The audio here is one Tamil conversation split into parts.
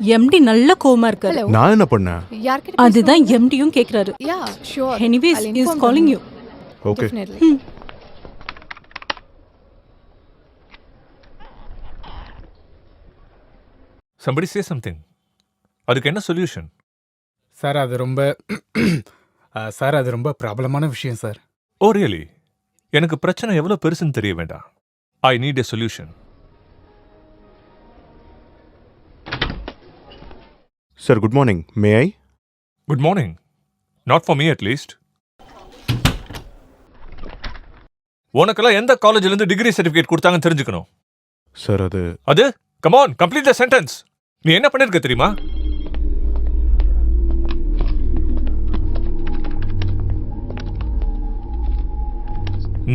எம்டி நல்ல கோமா இருக்காரு. நான் என்ன பண்ணேன்? யார்கிட்ட அதுதான் எம்டியும் கேக்குறாரு. Yeah sure anyways is calling you okay somebody say something. அதுக்கு என்ன சொல்யூஷன் சார் அது ரொம்ப சார் அது ரொம்ப ப்ராப்ளமான விஷயம் சார் ஓ ரியலி எனக்கு பிரச்சனை எவ்வளவு பெருசுன்னு தெரிய வேண்டாம். I need a solution sir good morning may I good morning not for me at least உனக்கெல்லாம் எந்த காலேஜ்ல இருந்து டிகிரி சர்டிஃபிகேட் கொடுத்தாங்கன்னு தெரிஞ்சுக்கணும். சார் அது அது? கமான் கம்ப்ளீட் த சென்டென்ஸ் நீ என்ன பண்ணிருக்க தெரியுமா?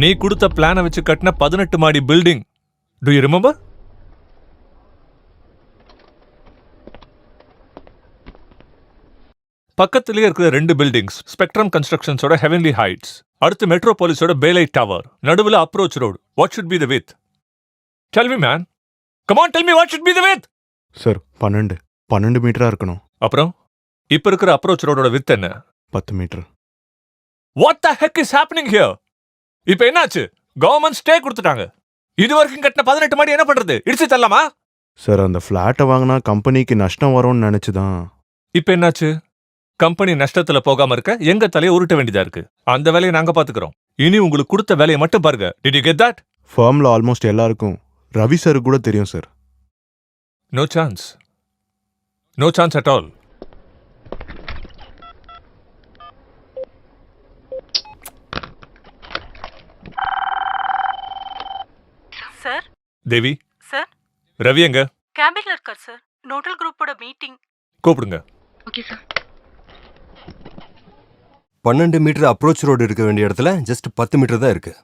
நீ கொடுத்த பிளானை வச்சு கட்டின பதினெட்டு மாடி பில்டிங் டு யூ ரிமெம்பர் பக்கத்திலேயே இருக்கிற ரெண்டு பில்டிங்ஸ் ஸ்பெக்ட்ரம் கன்ஸ்ட்ரக்ஷன்ஸோட ஹெவன்லி ஹைட்ஸ் அடுத்து மெட்ரோபாலிஸோட பேலைட் டவர் நடுவில் approach road what should be the width tell me man come on tell me what should be the width sir பன்னெண்டு. பன்னெண்டு மீட்டரா இருக்கணும். அப்புறம்? இப்ப இருக்கிற அப்ரோச் ரோடோட வித் என்ன? பத்து metre what the heck is happening here இப்போ என்னாச்சு? கவர்மெண்ட் ஸ்டே கொடுத்துட்டாங்க. இது வரைக்கும் கட்டின பதினெட்டு மாடி என்ன பண்றது? இடிச்சு தரலாமா? சார் அந்த ஃப்ளாட்டை வாங்கினா கம்பெனிக்கு நஷ்டம் வரும்னு நினச்சி தான் இப்போ என்னாச்சு? கம்பெனி நஷ்டத்துல போகாம இருக்க எங்க தலையை உருட்ட வேண்டியதா இருக்கு? அந்த வேலையை நாங்க பாத்துக்கிறோம். இனி உங்களுக்கு கொடுத்த வேலையை மட்டும் பாருங்க. டிட் யூ கெட் தட் ஃபேர்மில் ஆல்மோஸ்ட் எல்லாருக்கும் ரவி சார் கூட தெரியும் sir no chance no chance at all sir Devi sir Ravi எங்க? கேபின்ல இருக்கார் சார் நோட்டல் குரூப்போட மீட்டிங் கூப்பிடுங்க. பன்னெண்டு மீட்டர் அப்ரோச் ரோடு இருக்க வேண்டிய இடத்துல ஜஸ்ட் பத்து மீட்டர் தான் இருக்கு.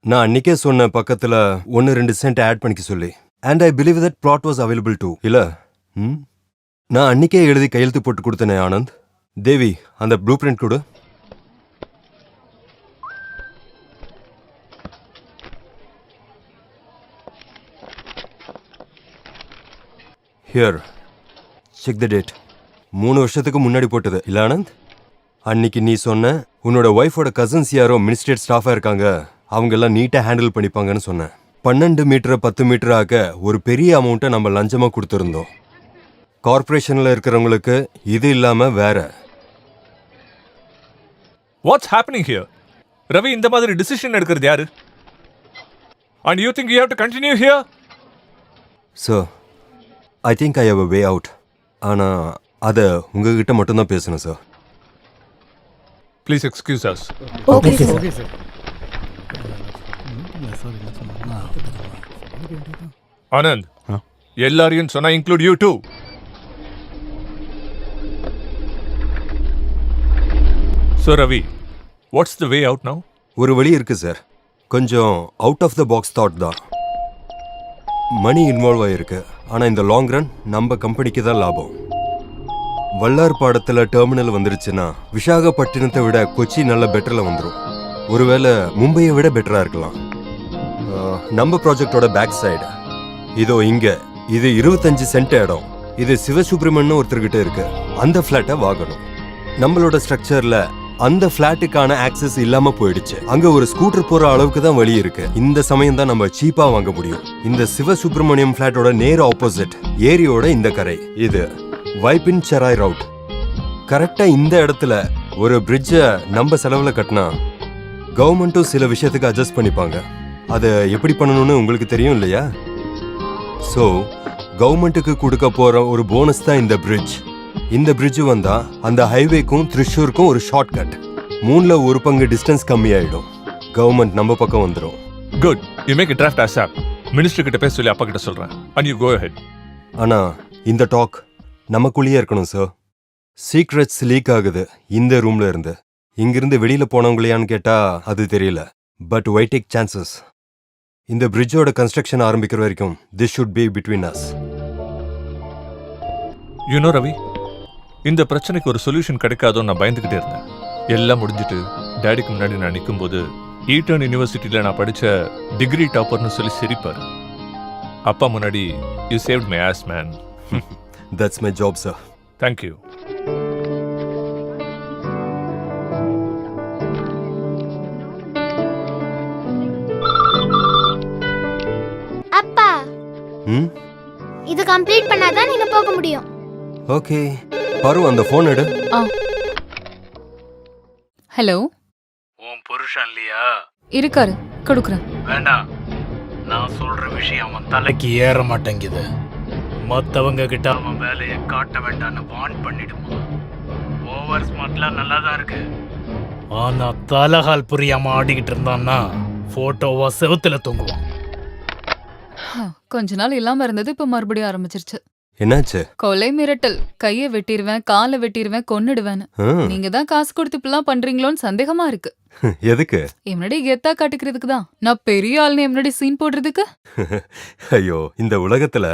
நான் அன்னைக்கே சொன்ன பக்கத்துல ஒன்று ரெண்டு சென்ட் ஆட் பண்ணிக்க சொல்லி. And I believe that flat was available too இல்ல? ம்? நான் அன்னைக்கே எழுதி கையெழுத்து போட்டு கொடுத்தனே ஆனந்த். தேவி அந்த ப்ளூ பிரிண்ட் கொடு. ஹியர் செக் த டேட் மூணு வருஷத்துக்கு முன்னாடி போட்டது. இல்ல ஆனந்த்? அன்னைக்கு நீ சொன்ன உன்னோட ஒய்ஃபோட கசின்ஸ் யாரோ மினிஸ்ட்ரேட் ஸ்டாஃபா இருக்காங்க. அவங்க எல்லாம் நீட்டா ஹேண்டில் பண்ணிப்பாங்கன்னு சொன்னேன். பன்னெண்டு மீட்டர் பத்து மீட்டர் ஒரு பெரிய அமௌண்ட்டை நம்ம லஞ்சமா கொடுத்துருந்தோம். கார்ப்பரேஷன்ல இருக்கிறவங்களுக்கு இது இல்லாம வேற. வாட்ஸ் ஹேப்பனிங் ஹியர் ரவி இந்த மாதிரி டிசிஷன் எடுக்கிறது யாரு? And you think you have to continue here so I think I have a way out ஆனா அதை உங்ககிட்ட மட்டும்தான் பேசணும் sir please excuse us okay sir okay sir Anand? எல்லாரையும் சொன்னா include you too so Ravi what's the way out now ஒரு வழி இருக்கு சார் கொஞ்சம் out of the box thought தான். மணி இன்வால்வ் ஆயிருக்கு. ஆனா இந்த லாங் ரன் நம்ம கம்பெனிக்கு தான் லாபம். வல்லார் பாடத்துல டெர்மினல் வந்துருச்சுன்னா விசாகப்பட்டினத்தை விட கொச்சி நல்ல பெட்டரில் வந்துடும் ஒருவேளை மும்பையை விட பெட்டராக இருக்கலாம். நம்ம ப்ராஜெக்டோட பேக் சைடு இதோ இங்கே இது இருபத்தஞ்சு சென்ட் இடம். இது சிவசுப்ரமணியன் ஒருத்தர்கிட்ட இருக்கு. அந்த ஃப்ளாட்டை வாங்கணும். நம்மளோட ஸ்ட்ரக்சரில் அந்த ஃப்ளாட்டுக்கான ஆக்சஸ் இல்லாம போயிடுச்சு. அங்க ஒரு ஸ்கூட்டர் போற அளவுக்கு தான் வழி இருக்கு. இந்த சமயம் தான் நம்ம சீப்பா வாங்க முடியும். இந்த சிவசுப்ரமணியம் ஃபிளாட்டோட நேர் ஆப்போசிட் ஏரியோட இந்த கரை. இது வைப்பின் செராய் ரவுட். கரெக்டா இந்த இடத்துல ஒரு பிரிட்ஜை நம்ம செலவுல கட்டினா கவர்மெண்ட்டும் சில விஷயத்துக்கு அட்ஜஸ்ட் பண்ணிப்பாங்க. அதை எப்படி பண்ணணும்னு உங்களுக்கு தெரியும் இல்லையா? ஸோ கவர்மெண்ட்டுக்கு கொடுக்க போற ஒரு போனஸ் தான் இந்த பிரிட்ஜ் இந்த பிரிட்ஜ் வந்தா அந்த ஹைவேக்கும் த்ரிஷூருக்கும் ஒரு ஷார்ட் கட் மூணுல ஒரு பங்கு டிஸ்டன்ஸ் கம்மியாயிடும். கவர்மெண்ட் நம்ம பக்கம் வந்துடும் could you make draft ASAP minister கிட்ட பேச சொல்லி அப்பா கிட்ட சொல்றேன். அண்ட் யூ கோ ஹெட் ஆனா இந்த டாக் நமக்குள்ளேயே இருக்கணும் சார் சீக்ரெட்ஸ் லீக் ஆகுது இந்த ரூம்ல இருந்து. இங்கிருந்து வெளியில போனவங்களையான்னு கேட்டா அது தெரியல. பட் வை டேக் சான்சஸ் இந்த பிரிட்ஜோட கன்ஸ்ட்ரக்ஷன் ஆரம்பிக்கிற வரைக்கும் this should be between us you know Ravi இந்த பிரச்சனைக்கு ஒரு சொல்யூஷன் கிடைக்காதோன்னு நான் பயந்துகிட்டே இருந்தேன். எல்லாம் முடிஞ்சிட்டு டேடிக்கு முன்னாடி நான் நிற்கும்போது ஈட்டர்ன் யூனிவர்சிட்டியில் நான் படித்த டிகிரி டாப்பர்னு சொல்லி சிரிப்பார். அப்பா முன்னாடி you saved my ass man that's my job sir thank you அப்பா. ம்? இது கம்ப்ளீட் பண்ணாதான் நீங்க போக முடியும். ஓகே. பரு அந்த ஃபோன் எடு. ஹலோ? உன் புருஷன் இல்லையா? இருக்காரு. கொடுக்குறேன். வேண்டாம். நான் சொல்ற விஷயம் அவன் தலைக்கு ஏற மாட்டேங்குது. மத்தவங்க கிட்ட அவன் வேலையை காட்ட வேண்டாம்னு வார்ன் பண்ணிடுமா? ஓவர் ஸ்மார்ட்லாம் நல்லா தான் இருக்கு. ஆனா தலகால் புரியாம ஆடிக்கிட்டு இருந்தான்னா போட்டோவா செவுத்துல தொங்குவான். கொஞ்ச நாள் இல்லாம இருந்தது இப்ப மறுபடியும் ஆரம்பிச்சிருச்சு. என்னாச்சு? கொலை மிரட்டல். கைய வெட்டிடுவேன் காலை வெட்டிடுவேன் கொன்னுடுவேன் நீங்க தான் காசு கொடுத்து இப்படிலாம் பண்றீங்களோன்னு சந்தேகமா இருக்கு. எதுக்கு? என் முன்னாடி கெத்தா காட்டுக்கிறதுக்கு தான். நான் பெரிய ஆள்னு என் முன்னாடி சீன் போடுறதுக்கு? ஐயோ இந்த உலகத்துல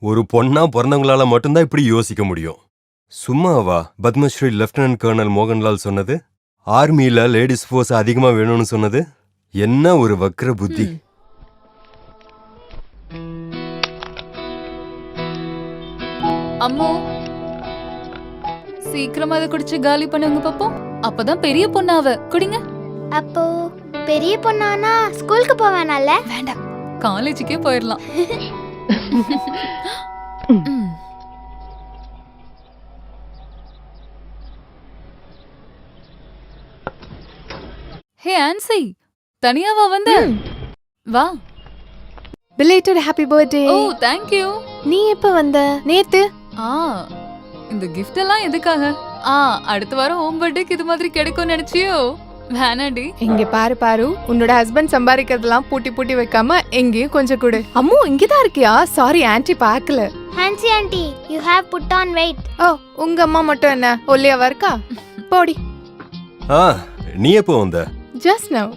ஒரு பொண்ணா பிறந்தவங்களால மட்டும்தான் இப்படி யோசிக்க முடியும். சும்மாவா? பத்மஸ்ரீ லெப்டினன்ட் கர்னல் மோகன்லால் சொன்னது? ஆர்மியில லேடிஸ் ஃபோர்ஸ் அதிகமா வேணும்னு சொன்னது? என்ன ஒரு வக்ர புத்தி. அம்மோ சீக்கிரமா அதை குடிச்சு காலி பண்ணுங்க பாப்போம். அப்பதான் பெரிய பொண்ணாவ. குடிங்க. அப்போ பெரிய பொண்ணானா ஸ்கூலுக்கு போவேனால? வேண்டாம் காலேஜுக்கே போயிடலாம். ஹே ஆன்சி. தனியாவா வந்த? வா. Belated happy birthday oh thank you நீ எப்ப வந்த? நேத்து? ஆ இந்த கிஃப்ட் எல்லாம் எதுக்காக? ஆ அடுத்த வாரம் ஹோம் பர்த்டேக்கு இது மாதிரி கிடைக்கும்னு நினைச்சியோ? வேணாடி. இங்க பாரு பாரு உன்னோட ஹஸ்பண்ட் சம்பாதிக்கிறதெல்லாம் பூட்டி பூட்டி வைக்காம எங்கேயும் கொஞ்சம் கொடு. அம்மு இங்கதான் இருக்கியா? சாரி ஆன்ட்டி பார்க்கல. Hansi aunty you have put on weight oh உங்க அம்மா மட்டும் என்ன? ஒல்லியாவா இருக்கா? போடி. ஆ நீ எப்போ வந்த? ஜஸ்ட் நவ்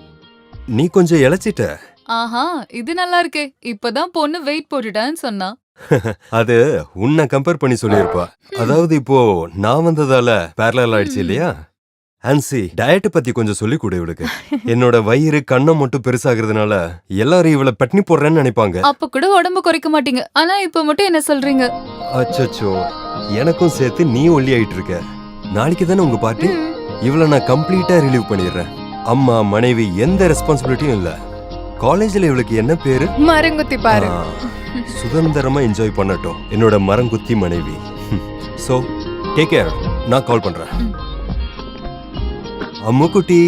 நீ கொஞ்சம் இழைச்சிட்ட ஆஹா இது நல்லா இருக்கே. இப்பதான் பொண்ணு வெயிட் போட்டுட்டான்னு சொன்னா. அது உன்னை கம்பேர் பண்ணி சொல்லியிருப்பா. அதாவது இப்போ நான் வந்ததால பேரலல் ஆயிடுச்சு இல்லையா? ஆன்சி டயட் பத்தி கொஞ்சம் சொல்லி கொடு இவளுக்கு. என்னோட வயிறு கண்ணம் மட்டும் பெருசாகிறதுனால எல்லாரும் இவளை பட்னி போடுறேன்னு நினைப்பாங்க. அப்ப கூட உடம்பு குறைக்க மாட்டீங்க. ஆனா இப்ப மட்டும் என்ன சொல்றீங்க? அச்சச்சோ எனக்கும் சேர்த்து நீ ஒல்லி ஆயிட்டு இருக்க நாளைக்கு தானே உங்க பார்ட்டி இவளை நான் கம்ப்ளீட்டா ரிலீவ் பண்ணிடுறேன். அம்மா மனைவி எந்த ரெஸ்பான்சிபிலிட்டியும் இல்ல. காலேஜ்ல இவளுக்கு என்ன பேரு? மரங்குத்தி பாரு. சுதந்திரமா என்ஜாய் பண்ணட்டும். என்னோட மரங்குத்தி மனைவி. சோ டேக் கேர் நான் கால் பண்றேன். அம்முக்குட்டி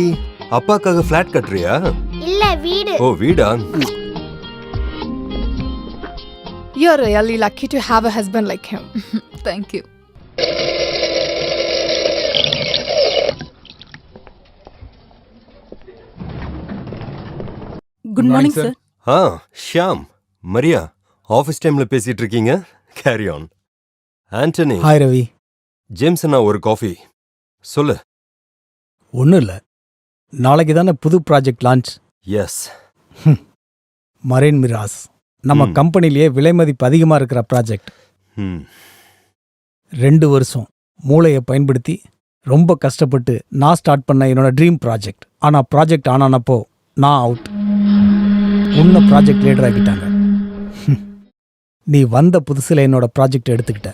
அப்பாக்காக ஃபிளாட் கட்டுறியா? இல்ல வீடு. ஓ வீடா? You're really lucky to have a husband like him. Thank you good morning sir ah Shyam Maria office டைம்ல பேசிட்டு இருக்கீங்க carry on Antony hi Ravi James அண்ணா ஒரு காஃபி சொல்லு. ஒன்றும் இல்லை. நாளைக்கு தானே புது ப்ராஜெக்ட் லான்ச் எஸ் மரைன் மிராஸ் நம்ம. கம்பெனிலேயே விலை மதிப்பு அதிகமாக இருக்கிற ப்ராஜெக்ட் ரெண்டு வருஷம் மூளையை பயன்படுத்தி ரொம்ப கஷ்டப்பட்டு நான் ஸ்டார்ட் பண்ண என்னோட ட்ரீம் ப்ராஜெக்ட் ஆனால் ப்ராஜெக்ட் ஆன் ஆனப்போ நான் அவுட் உன்னை ப்ராஜெக்ட் லீடர் ஆக்கிட்டாங்க. நீ வந்த புதுசில் என்னோட ப்ராஜெக்ட் எடுத்துக்கிட்ட.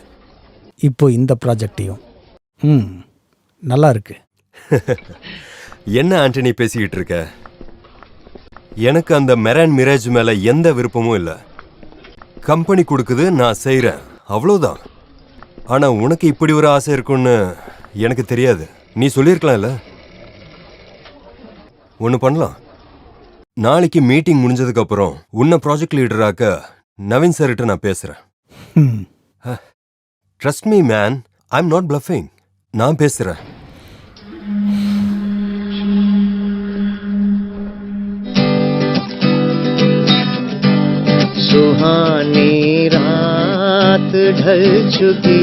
இப்போ இந்த ப்ராஜெக்டையும் ம். நல்லா இருக்கு. என்ன ஆண்டனி பேசிக்கிட்டு இருக்க? எனக்கு அந்த மெரான் மிராஜ் மேல எந்த விருப்பமும் இல்ல. கம்பெனி கொடுக்குது நான் செய்றேன். அவ்வளவுதான். ஆனா உனக்கு இப்படி ஒரு ஆசை இருக்குன்னு எனக்கு தெரியாது. நீ சொல்லியிருக்கலாம்ல? ஒன்று பண்ணலாம். நாளைக்கு மீட்டிங் முடிஞ்சதுக்கு அப்புறம் உன்னை ப்ராஜெக்ட் லீடராக்க நவீன் சார்கிட்ட நான் பேசுறேன். ம் trust me man I am not bluffing நான் பேசுறேன். सुहानी रात ढल चुकी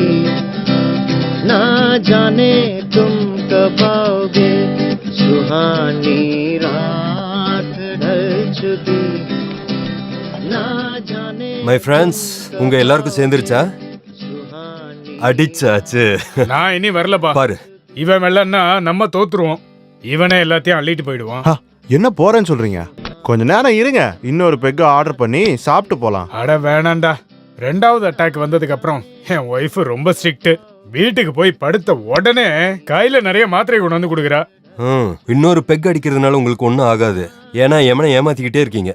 ना जाने तुम कब आओगे सुहानी रात ढल चुकी ना जाने மை ஃப்ரெண்ட்ஸ் உங்க எல்லாருக்கும் சேர்ந்துருச்சா सुहानी அடிச்சாச்சு நான் இனி வரலப்பா பாரு இவன் வெள்ளன்னா நம்ம தோத்துருவோம் இவனே எல்லாத்தையும் அள்ளிட்டு போயிடுவான் ஹா, என்ன போறேன்னு சொல்றீங்க கொஞ்ச நேரம் இருங்க. இன்னொரு பெக்க ஆர்டர் பண்ணி சாப்பிட்டு போலாம். அட வேணாண்டா. ரெண்டாவது அட்டாக் வந்ததுக்கு அப்புறம் என் ஒய்ஃப் ரொம்ப ஸ்ட்ரிக்ட் வீட்டுக்கு போய் படுத்த உடனே கையில நிறைய மாத்திரை கொண்டு வந்து கொடுக்குறா. ம் இன்னொரு பெக் அடிக்கிறதுனால உங்களுக்கு ஒன்றும் ஆகாது. ஏன்னா எமனை ஏமாத்திக்கிட்டே இருக்கீங்க.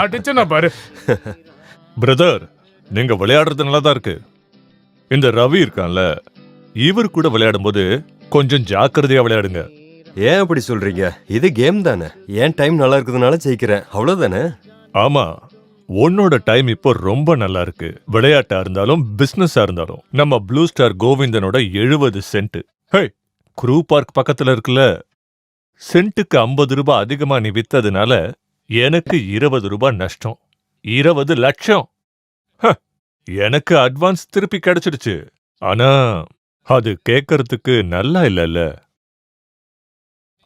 ஆட்டிச்சு நான் பாரு. பிரதர் நீங்க விளையாடுறது நல்லா தான் இருக்கு. இந்த ரவி இருக்கான்ல இவர் கூட விளையாடும்போது கொஞ்சம் ஜாக்கிரதையா விளையாடுங்க. ஏன் அப்படி சொல்றீங்க? இது கேம் தானே. ஏன் டைம் நல்லா இருக்கிறதுனால ஜெயிக்கிறேன். அவ்வளவுதானே? ஆமா. உன்னோட டைம் இப்போ ரொம்ப நல்லா இருக்கு. விளையாட்டா இருந்தாலும் பிசினஸா இருந்தாலும். நம்ம ப்ளூ ஸ்டார் கோவிந்தனோட எழுபது சென்ட் ஹே குரூ பார்க் பக்கத்துல இருக்குல்ல? சென்ட்டுக்கு ஐம்பது ரூபாய் அதிகமா நீ வித்ததுனால எனக்கு இருபது ரூபாய் நஷ்டம். இருபது லட்சம். ஹ, எனக்கு அட்வான்ஸ் திருப்பி கிடைச்சிடுச்சு. ஆனா அது கேட்கறதுக்கு நல்லா இல்லைல்ல.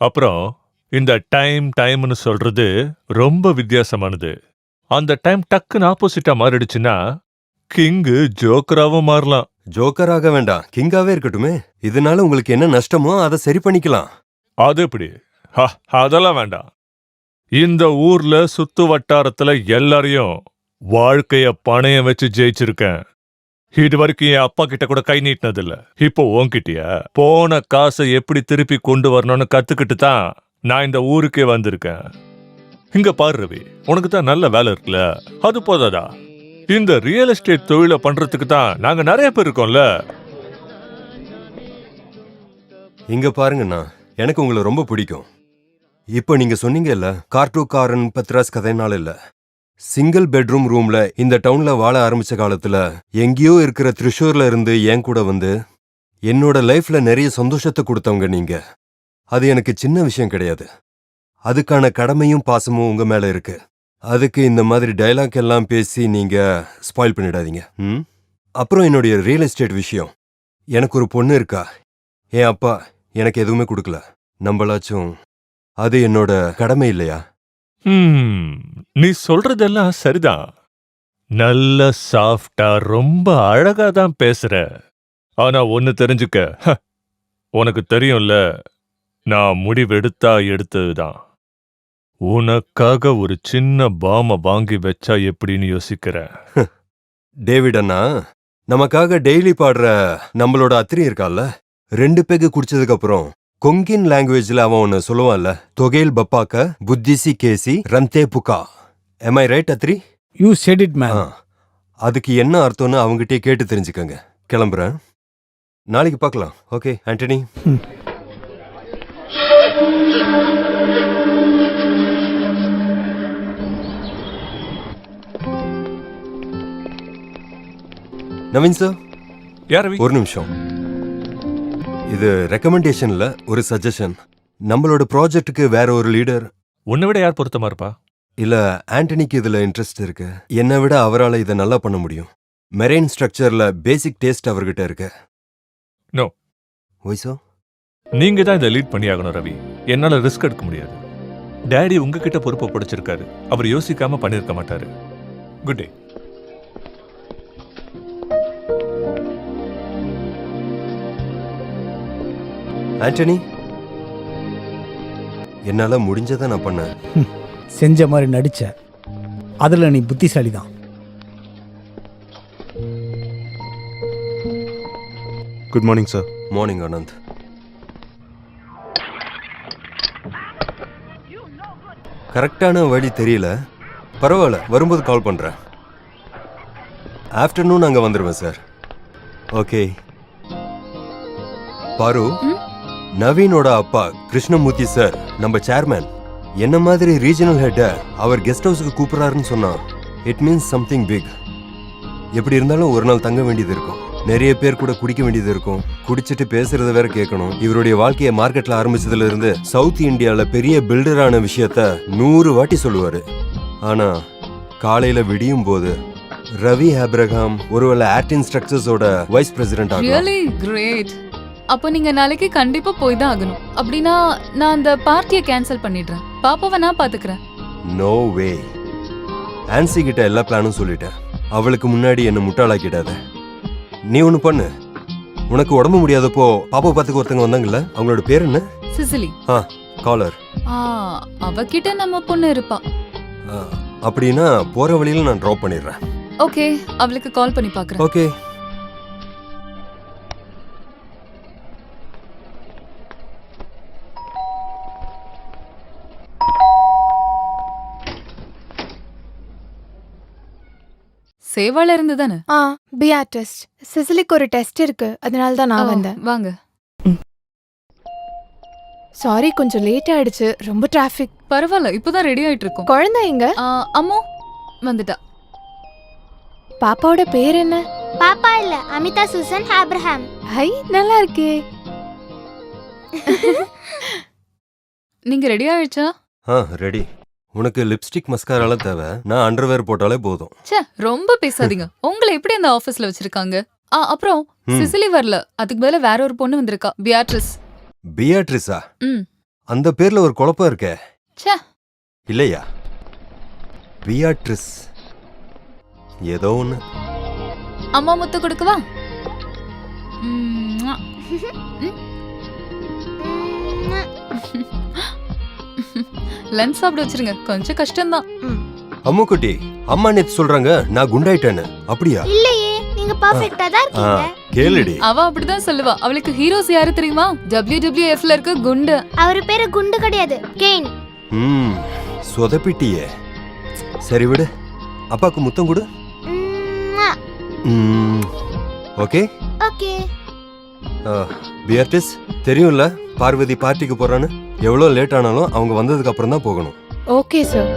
அப்புறம் இந்த டைம் டைம்னு சொல்றது ரொம்ப வித்தியாசமானது. அந்த டைம் டக்குன்னு ஆப்போசிட்டா மாறிடுச்சுன்னா கிங்கு ஜோக்கராவும் மாறலாம். ஜோக்கராக வேண்டாம். கிங்காவே இருக்கட்டுமே. இதனால உங்களுக்கு என்ன நஷ்டமோ அதை சரி பண்ணிக்கலாம். அது எப்படி? அதெல்லாம் வேண்டாம். இந்த ஊர்ல சுத்து வட்டாரத்துல எல்லாரையும் வாழ்க்கைய பணையம் வச்சு ஜெயிச்சிருக்கேன். இது வரைக்கும் என் அப்பா கிட்ட கூட கை நீட்டினது இல்ல இப்போ உன்கிட்டயா? போன காசை எப்படி திருப்பி கொண்டு வரணும்னு கத்துக்கிட்டு தான் நான் இந்த ஊருக்கே வந்திருக்கேன். இங்க பாரு ரவி உனக்கு தான் நல்ல வேலை இருக்குல்ல? அது போதாதா? இந்த ரியல் எஸ்டேட் தொழிலை பண்றதுக்கு தான் நாங்க நிறைய பேர் இருக்கோம்ல. இங்க பாருங்கண்ணா எனக்கு உங்களை ரொம்ப பிடிக்கும். இப்போ நீங்க சொன்னீங்கல்ல காரன் பத்ராஸ் கதைனால இல்ல. சிங்கிள் பெட்ரூம் ரூம்ல இந்த டவுன்ல வாழ ஆரம்பிச்ச காலத்துல எங்கேயோ இருக்கிற த்ரிஷூர்ல இருந்து என் கூட வந்து என்னோட லைஃப்ல நிறைய சந்தோஷத்தை கொடுத்தவங்க நீங்க. அது எனக்கு சின்ன விஷயம் கிடையாது. அதுக்கான கடமையும் பாசமும் உங்க மேல இருக்கு. அதுக்கு இந்த மாதிரி டயலாக் எல்லாம் பேசி நீங்க ஸ்பாயில் பண்ணிடாதீங்க. ம்? அப்புறம் என்னுடைய ரியல் எஸ்டேட் விஷயம். எனக்கு ஒரு பொண்ணு இருக்கா? என் அப்பா எனக்கு எதுவுமே கொடுக்கல. நம்மளாச்சும் அது என்னோட கடமை இல்லையா? ஹம், நீ சொல்றதெல்லாம் சரிதான் நல்ல சாஃப்டா ரொம்ப அழகா தான் பேசுற. ஆனா ஒன்னு தெரிஞ்சுக்க. ஹ, உனக்கு தெரியும்ல நான் முடிவெடுத்தா எடுத்ததுதான் உனக்காக ஒரு சின்ன பாம வாங்கி வச்சா எப்படின்னு யோசிக்கிற. டேவிட் அண்ணா நமக்காக டெய்லி பாடுற நம்மளோட அத்திரி இருக்கால்ல ரெண்டு பேக்கு குடிச்சதுக்கு அப்புறம் கொங்கின் லாங்குவேஜ்ல அவன் ஒன்னு சொல்லுவான்ல தொகைல் பப்பாக்க புத்திசி கேசி ரம்தே புகா. Am I right Atri? You said it ஆ, அதுக்கு என்ன அர்த்தம்னு அவங்ககிட்டயே கேட்டு தெரிஞ்சுக்கங்க. கிளம்புறேன். நாளைக்கு பார்க்கலாம் ஓகே ஆண்டனி. நவீன் சார் யார்? ஒரு நிமிஷம். இது ரெக்கமெண்டேஷன்ல ஒரு சஜஷன் நம்மளோட ப்ராஜெக்ட்டுக்கு வேற ஒரு லீடர் உன்னை விட யார் பொருத்தமா இருப்பா? இல்ல ஆண்டனிக்கு இதுல இன்ட்ரெஸ்ட் இருக்கு. என்னை விட அவரால இதை நல்லா பண்ண முடியும். மெரைன் ஸ்ட்ரக்சர்ல பேசிக் டேஸ்ட் அவர்கிட்ட இருக்கு. No. ஒய்சோ நீங்க தான் இதை லீட் பண்ணியாகணும் ரவி. என்னால ரிஸ்க் எடுக்க முடியாது. டேடி உங்ககிட்ட பொறுப்பை பிடிச்சிருக்காரு. அவர் யோசிக்காம பண்ணிருக்க மாட்டாரு. Good day Antony. என்னால முடிஞ்சதை நான் பண்ணேன். செஞ்ச மாதிரி நடிச்ச. அதில் நீ புத்திசாலி தான் good morning sir morning Anand கரெக்டான வழி தெரியல. பரவாயில்ல வரும்போது கால் பண்றேன். ஆஃப்டர்நூன் அங்க வந்துருவேன் சார் ஓகே பாரு நவீனோட அப்பா கிருஷ்ணமூர்த்தி சார் நம்ம சேர்மேன் என்ன மாதிரி ரீஜனல் ஹெட்டை அவர் கெஸ்ட் ஹவுஸுக்கு கூப்பிட்றாருன்னு சொன்னார். இட் மீன்ஸ் சம்திங் பிக் எப்படி இருந்தாலும் ஒரு நாள் தங்க வேண்டியது இருக்கும். நிறைய பேர் கூட குடிக்க வேண்டியது இருக்கும். குடிச்சிட்டு பேசுறத வேற கேட்கணும். இவருடைய வாழ்க்கையை மார்க்கெட்ல ஆரம்பிச்சதுல இருந்து சவுத் இந்தியால பெரிய பில்டரான விஷயத்த நூறு வாட்டி சொல்லுவாரு. ஆனா காலையில விடியும் போது ரவி ஆப்ரஹாம் ஒருவேளை ஆர்டின் ஸ்ட்ரக்சர்ஸோட வைஸ் பிரசிடென்ட் ஆகும் அப்போ நீங்க நாளைக்கு கண்டிப்பா போய் தான் ஆகணும். அப்படின்னா நான் அந்த பார்ட்டியை கேன்சல் பண்ணிடுறேன். பாப்பாவை நான் பாத்துக்கிறேன். நோ வே ஆன்சி கிட்ட எல்லா பிளானும் சொல்லிட்டேன். அவளுக்கு முன்னாடி என்ன முட்டாளாக்கிடாத. நீ ஒன்று பண்ணு. உனக்கு உடம்பு முடியாதப்போ பாப்பா பார்த்துக்க ஒருத்தங்க வந்தாங்கல்ல அவங்களோட பேர் என்ன? சிசிலி. ஆ காலர் ஆ அவகிட்ட நம்ம பொண்ணு இருப்பா. அப்படின்னா போற வழியில நான் ட்ராப் பண்ணிடுறேன். ஓகே அவளுக்கு கால் பண்ணி பார்க்கறேன் ஓகே சேவால இருந்து தானே ஆ பிஆர் டெஸ்ட். சிசிலிக்கு ஒரு டெஸ்ட் இருக்கு. அதனால தான் நான் வந்தேன். வாங்க. சாரி கொஞ்சம் லேட் ஆயிடுச்சு. ரொம்ப டிராஃபிக் பரவாயில்ல இப்பதான் ரெடி ஆயிட்டு இருக்கோம் குழந்தை எங்க? ஆ, அம்மு வந்துட்டா. பாப்பாவோட பேர் என்ன? பாப்பா இல்ல அமிதா சூசன் ஆப்ரஹாம். ஹை நல்லா இருக்கே. நீங்க ரெடி ஆயிடுச்சா? ஆ ரெடி உனக்கு லிப்ஸ்டிக் மஸ்காராலாம் தேவை. நான் அண்டர்வேர் போட்டாலே போதும். ச்சே ரொம்ப பேசாதீங்க. உங்களை எப்படி அந்த ஆபீஸ்ல வச்சிருக்காங்க? ஆ அப்புறம் ம். சிசிலி வரல அதுக்கு பதிலா வேற ஒரு பொண்ணு வந்திருக்கா பியாட்ரிஸ் பியாட்ரிஸா ம். அந்த பேர்ல ஒரு குழப்பம் இருக்கே. ச்சே. இல்லையா? பியாட்ரிஸ் ஏதோ ஒன்று அம்மா முத்து கொடுக்கவா? ம்ம். லஞ்ச் சாப்பிட வச்சிருங்க. கொஞ்சம் கஷ்டம்தான். அம்முக்குட்டி அம்மா நேத்து சொல்றாங்க நான் குண்டாயிட்டேன்னு. அப்படியா? இல்லையே நீங்க பர்ஃபெக்ட்டா தான் இருக்கீங்க. கேளுடி. அவ அப்படிதான் சொல்லுவா. அவளுக்கு ஹீரோஸ் யாரு தெரியுமா? WWF ல இருக்க குண்டு. அவர் பேரு குண்டு கிடையாது கெயின் ம் சொதப்பிட்டியே. சரி விடு. அப்பாக்கு முத்தம் கொடு. ம், ஓகே. ஓகே. பியர்டிஸ் தெரியும்ல பார்வதி பார்ட்டிக்கு போறான்னு? எவ்வளோ லேட் ஆனாலும் அவங்க வந்ததுக்கு அப்புறம் தான் போகணும். ஓகே சார்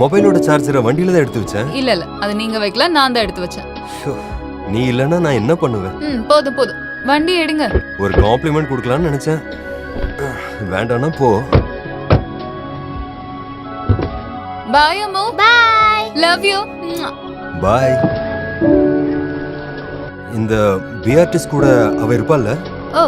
மொபைலோட சார்ஜரை வண்டியில தான் எடுத்து வச்சேன். இல்ல இல்ல. அது நீங்க வைக்கல நான் தான் எடுத்து வச்சேன். ஷோ, நீ இல்லைன்னா நான் என்ன பண்ணுவேன்? ம் போதும் போதும். வண்டி எடுங்க. ஒரு காம்ப்ளிமெண்ட் கொடுக்கலாம்னு நினைச்சேன். வேண்டாம்னா போ. Bye Ammu. Bye love you bye இந்த பிஆர்டிஸ் கூட அவ இருப்பாள்ல? ஓ